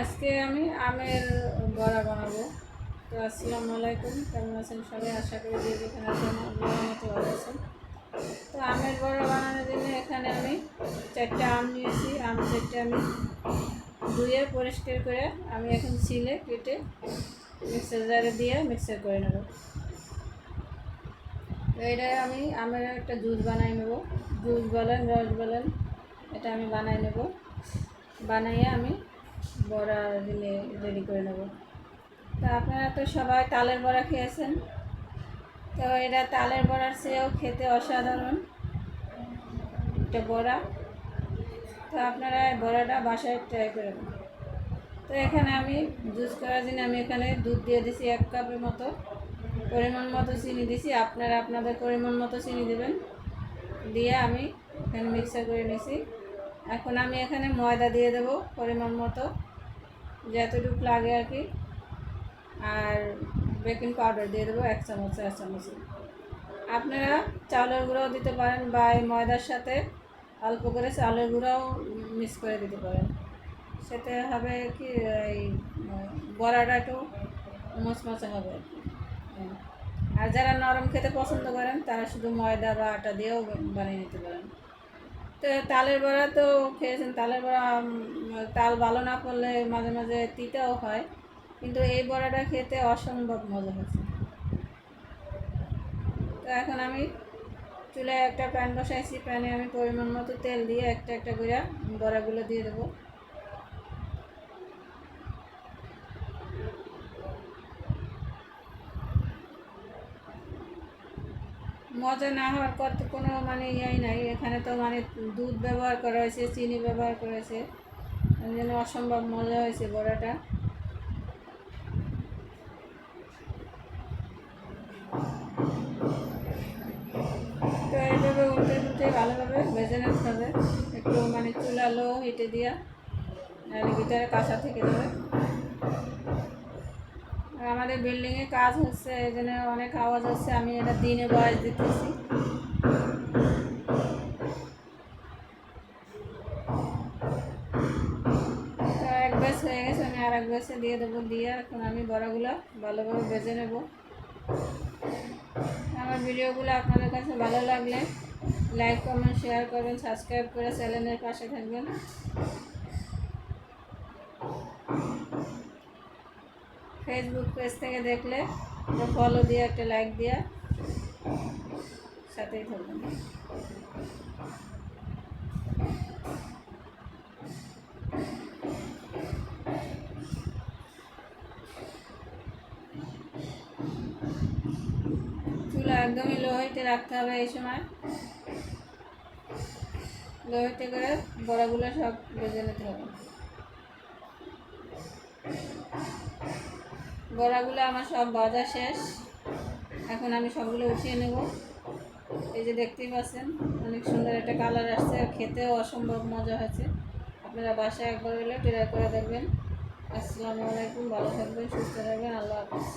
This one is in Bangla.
আজকে আমি আমের বড়া বানাবো। তো আসসালামু আলাইকুম, কেমন আছেন সবাই? আশা করি যে যেখানে আছেন মতো ভালো আছেন। তো আমের বড়া বানানোর জন্য এখানে আমি চারটে আম নিয়েছি। আম চারটে আমি ধুয়ে পরিষ্কার করে আমি এখন ছিলে কেটে মিক্সার জারে দিয়ে মিক্সার করে নেব। এটা আমি আমের একটা জুস বানাই নেব। জুস বলেন, রস বলেন, এটা আমি বানাই নেব। বানাইয়ে আমি বড়া দিলে রেডি করে নেব। তো আপনারা তো সবাই তালের বড়া খেয়েছেন। তো এটা তালের বড়ার চেয়েও খেতে অসাধারণ একটা বড়া। তো আপনারা বড়াটা বাসায় ট্রাই করবেন তো এখানে আমি জুস করার জন্য আমি এখানে দুধ দিয়ে দিছি এক কাপের মতো। পরিমাণ মতো চিনি দিছি। আপনারা আপনাদের পরিমাণ মতো চিনি দেবেন। দিয়ে আমি এখানে মিক্সার করে নিছি। এখন আমি এখানে ময়দা দিয়ে দেব পরিমাণ মতো, যতটুকু লাগে আর কি। আর বেকিং পাউডার দিয়ে দেবো এক চামচ এক চামচ। আপনারা চাউলের গুঁড়োও দিতে পারেন বা এই ময়দার সাথে অল্প করে চাউলের গুঁড়োও মিক্স করে দিতে পারেন। সেতে হবে কি, এই, বড়াটা একটু মচমচে হবে আর কি। আর যারা নরম খেতে পছন্দ করেন, তারা শুধু ময়দা বা আটা দিয়েও বানিয়ে নিতে পারেন। তালের বড়া তো খেয়েছেন, তালের বড়া তাল ভালো না করলে মাঝে মাঝে তিতাও হয়, কিন্তু এই বড়াটা খেতে অসম্ভব মজা হয়েছে। তো এখন আমি চুলায় একটা প্যান বসাইছি, প্যানে আমি পরিমাণ মতো তেল দিয়ে একটা একটা করে বড়াগুলো দিয়ে দেবো। মজা না হওয়ার কত কোনো মানে ইয়েই নাই। এখানে তো মানে দুধ ব্যবহার করা হয়েছে, চিনি ব্যবহার করেছে ওই জন্য অসম্ভব মজা হয়েছে বড়াটা। তো এইভাবে উল্টে উল্টে ভালোভাবে ভেজে নিতে হবে। একটু মানে চুলা লো হিটে দিয়া ভিতরে কাঁচা থেকে আর আমাদের বিল্ডিংয়ে কাজ হচ্ছে, এই জন্য অনেক আওয়াজ হচ্ছে, আমি এটা দিনে বয়স দিতেছি। এক ব্যাস হয়ে গেছে, আমি আর এক ব্যাসে দিয়ে দেবো, দিয়ে এখন আমি বড়াগুলো ভালোভাবে ভেজে নেব। আমার ভিডিওগুলো আপনাদের কাছে ভালো লাগলে লাইক কমেন্ট শেয়ার করবেন সাবস্ক্রাইব করে চ্যানেলের পাশে থাকবেন। ফেসবুক পেজ থেকে দেখলে ফলো দিয়ে একটা লাইক দিয়ে সাথেই থাকবেন। চুলা একদমই লো হিটে রাখতে হবে এই সময়। লো হিটে করে বড়াগুলো সব বেজে নিতে হবে। বড়াগুলো আমার সব বাজা শেষ। এখন আমি সবগুলো উঠিয়ে নেব। এই যে দেখতেই পাচ্ছেন, অনেক সুন্দর একটা কালার আসছে আর খেতেও অসম্ভব মজা হয়েছে। আপনারা বাসায় একবার এলে ট্রাই করে দেখবেন। আসসালামু আলাইকুম, ভালো থাকবেন, সুস্থ থাকবেন, আল্লাহ হাফিজ।